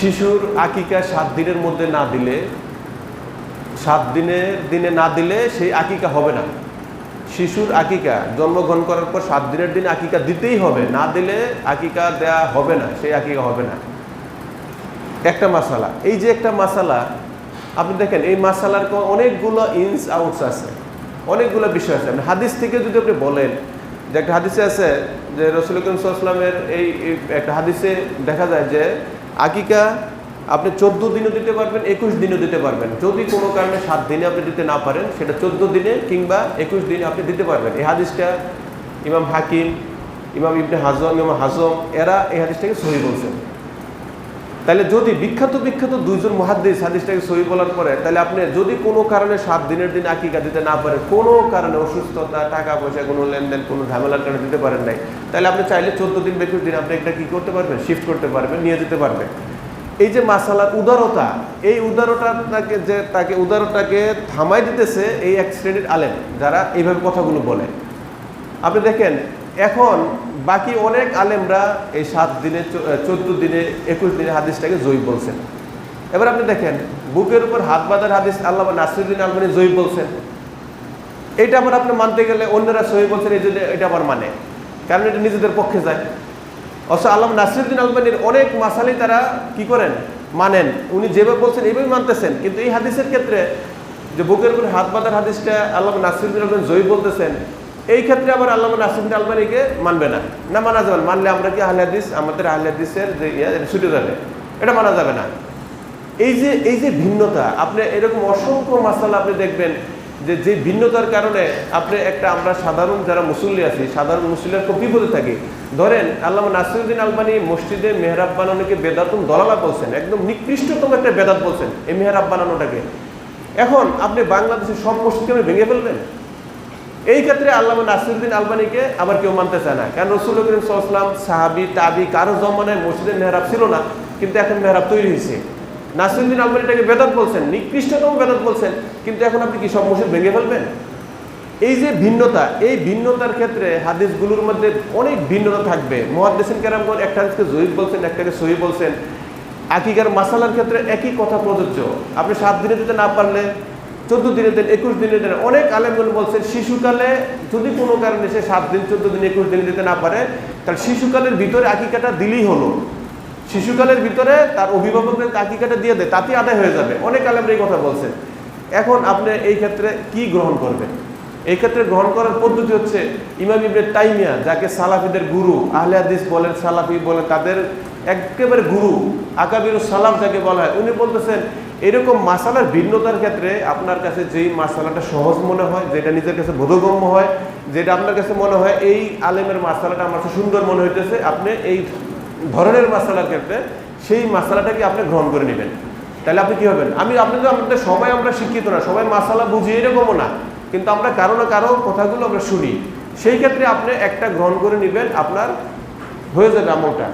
শিশুর আকিকা সাত দিনের মধ্যে না দিলে, সাত দিনের দিনে না দিলে সেই আকিকা হবে না। শিশুর আকিকা, জন্মগ্রহণ করার পর সাত দিনের দিন আকিকা দিতেই হবে, না দিলে আকিকা দেয়া হবে না, সেই আকিকা হবে না। একটা মাসালা, এই যে একটা মাসালা, আপনি দেখেন, এই মাসালার কো- অনেকগুলো ইনস আউটস আছে, অনেকগুলো বিষয় আছে। আপনি হাদিস থেকে যদি আপনি বলেন, যে একটা হাদিসে আছে যে রসুল করিম সাল্লামের এই একটা হাদিসে দেখা যায় যে আকিকা, আপনি চোদ্দ দিনও দিতে পারবেন, একুশ দিনও দিতে পারবেন। যদি কোনো কারণে সাত দিনে আপনি দিতে না পারেন, সেটা চোদ্দ দিনে কিংবা একুশ দিনে আপনি দিতে পারবেন। এই হাদিসটা ইমাম হাকিম, ইমাম ইবনে হাজম ইমাম হাজম এরা এই হাদিসটাকে সহি বলছেন। তাহলে যদি বিখ্যাত বিখ্যাত দুইজন মহাদ্দিস হাদিসটাকে সহি বলার পরে, তাহলে আপনি যদি কোনো কারণে সাত দিনের দিন আকিকা দিতে না পারেন, কোনো কারণে অসুস্থতা, টাকা পয়সা, কোনো লেনদেন, কোনো ঝামেলার কারণে দিতে পারেন নাই, তাহলে আপনি চাইলে চোদ্দ দিন বা দিন আপনি একটা কি করতে পারবেন? শিফট করতে পারবেন, নিয়ে যেতে পারবেন। এই যে মাসালার উদারতা, এই উদারতাকে যে তাকে, উদারতাকে থামাই দিতেছে এই এক শ্রেণির আলেম, যারা এইভাবে কথাগুলো বলে। আপনি দেখেন, এখন বাকি অনেক আলেমরা এই সাত দিনে চোদ্দ দিনে, একুশ দিনে হাদিসটাকে জয়ী বলছেন। এবার আপনি দেখেন, বুকের উপর হাত বাঁধার হাদিস আল্লাহ নাসিরুদ্দিন আলমানি জয়ী বলছেন। এটা আবার আপনি মানতে গেলে অন্যরা সহি বলছেন, এই জন্য এটা আবার মানে। কারণ এটা নিজেদের পক্ষে যায়। অথচ আল্লাহ নাসিরুদ্দিন আলমানির অনেক মাসালি তারা কি করেন? মানেন। উনি যেভাবে বলছেন, এইভাবে মানতেছেন। কিন্তু এই হাদিসের ক্ষেত্রে যে বুকের উপর হাত বাঁধার হাদিসটা আল্লাহ নাসিরুদ্দিন আলমান জয়ী বলতেছেন এই ক্ষেত্রে আবার আল্লাহ নাসিরুদ্দিন আলমানিকে মানবে না। না, মানা যাবে মানলে আমরা কি আহলে হাদিস? আমাদের আহলে হাদিসের যে ইয়ে ছুটে যাবে। এটা মানা যাবে না। এই যে এই যে ভিন্নতা, আপনি এরকম অসংখ্য মাসালা আপনি দেখবেন যে যে ভিন্নতার কারণে আপনি একটা, আমরা সাধারণ যারা মুসল্লি আছি, সাধারণ মুসল্লিরা খুব বিপদে থাকি। ধরেন আল্লাহ নাসিরুদ্দিন আলবানী মসজিদে মেহরাব বানানোকে বেদাতুন দলালা বলছেন। একদম নিকৃষ্টতম একটা বেদাত বলছেন এই মেহরাব বানানোটাকে। এখন আপনি বাংলাদেশের সব মসজিদকে ভেঙে ফেলবেন? এই ক্ষেত্রে আল্লাহ নাসিরুদ্দিন আলবানীকে আবার কেউ মানতে চায় না। কারণ রসুল করিম সাল্লাম সাহাবি, তাবি, কারও জমানায় মসজিদের মেহরাব ছিল না, কিন্তু এখন মেহরাব তৈরি হয়েছে। নাসিরুদ্দিন আলমানিটাকে বেদাত বলছেন, নিকৃষ্টতম বেদাত বলছেন, কিন্তু এখন আপনি কি সব মসজিদ ভেঙে ফেলবেন? এই যে ভিন্নতা, এই ভিন্নতার ক্ষেত্রে হাদিসগুলোর মধ্যে অনেক ভিন্নতা থাকবে। মহাদ্দেসিন কেরামগণ একটা হাদিসকে জয়ীব বলছেন একটাকে সহি বলছেন। আকিকার মাসালার ক্ষেত্রে একই কথা প্রযোজ্য। আপনি সাত দিনে দিতে না পারলে চোদ্দ দিনে দেন, একুশ দিনে দেন অনেক আলেমগুলো বলছেন শিশুকালে যদি কোনো কারণে সে সাত দিন, চোদ্দ দিন, একুশ দিনে দিতে না পারে তাহলে শিশুকালের ভিতরে আকিকাটা দিলেই হলো। শিশুকালের ভিতরে তার অভিভাবকের আকিকাটা দিয়ে দেয়, তাতেই আদায় হয়ে যাবে। অনেক আলেমরা এই কথা বলছেন এখন আপনি এই ক্ষেত্রে কি গ্রহণ করবেন? এই ক্ষেত্রে গ্রহণ করার পদ্ধতি হচ্ছে, ইমাম ইবনে তাইমিয়া যাকে সালাফিদের গুরু, আহলে হাদিস বলেন, সালাফি বলেন, তাদের একেবারে গুরু আকাবির সালাম যাকে বলা হয়, উনি বলতেছেন এরকম মাসালার ভিন্নতার ক্ষেত্রে আপনার কাছে যেই মাসালাটা সহজ মনে হয়, যেটা নিজের কাছে বোধগম্য হয়, যেটা আপনার কাছে মনে হয় এই আলেমের মাসালাটা আমার কাছে সুন্দর মনে হইতেছে, আপনি এই ধরনের মাসালার ক্ষেত্রে সেই মাসালাটাকে আপনি গ্রহণ করে নেবেন? তাহলে আপনি কি হবেন আমি আপনাদের আমাদের সবাই আমরা শিক্ষিত না, সবাই মাসালা বুঝি এরকমও না, কিন্তু আমরা কারও না কারও কথাগুলো আমরা শুনি। সেই ক্ষেত্রে আপনি একটা গ্রহণ করে নেবেন, আপনার হয়ে যাবে আমলটা।